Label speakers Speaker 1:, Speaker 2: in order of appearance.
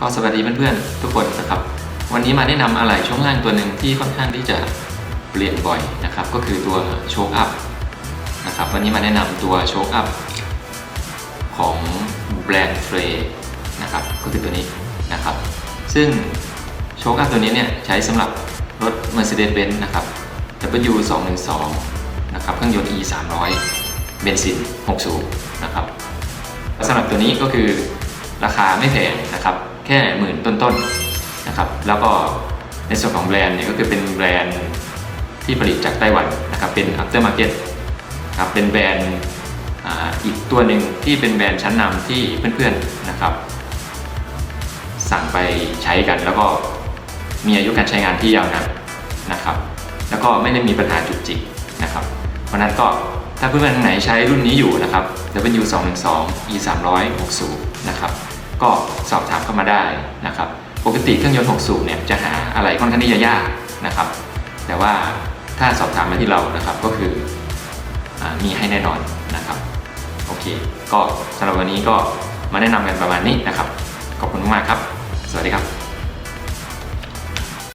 Speaker 1: ก็สวัสดีเพื่อนๆทุกคนนะครับ วันนี้มาแนะนำอะไหล่ช่วงล่างตัวหนึ่งที่ค่อนข้างที่จะเปลี่ยนบ่อยนะครับ ก็คือตัวโชคอัพนะครับวันนี้มาแนะนำตัวโชคอัพของแบรนด์เฟรนะครับก็คือตัวนี้นะครับ ซึ่งโชคอัพตัวนี้เนี่ยใช้สำหรับรถ Mercedes-Benz นะครับ W212 นะครับเครื่องยนต์ E 300เบนซิน6สูบนะครับสำหรับตัวนี้ก็คือราคาไม่แพงนะ แค่หมื่นต้นๆนะครับ แล้วก็ในส่วนของแบรนด์เนี่ยก็คือเป็นแบรนด์ที่ผลิตจากไต้หวันนะครับ เป็น aftermarket ครับเป็นแบรนด์อีกตัวหนึ่งที่เป็นแบรนด์ชั้นนำที่เพื่อนๆนะครับ สั่งไปใช้กันแล้วก็มีอายุการใช้งานที่ยาวนานนะครับ แล้วก็ไม่ได้มีปัญหาจุกจิกนะครับ เพราะนั้นก็ถ้าเพื่อนๆไหนใช้รุ่นนี้อยู่นะครับ W212 E 300 6สูบนะครับ ก็สอบถามเข้ามาได้นะครับปกติเครื่องยนต์6สูบเนี่ยจะหาอะไรค่อนข้างที่จะยากนะครับ แต่ว่าถ้าสอบถามมาที่เรานะครับก็คืออมีให้แน่นอนนะครับโอเค ก็สำหรับวันนี้ก็มาแนะนำกันประมาณนี้นะครับ ขอบคุณมากครับ สวัสดีครับ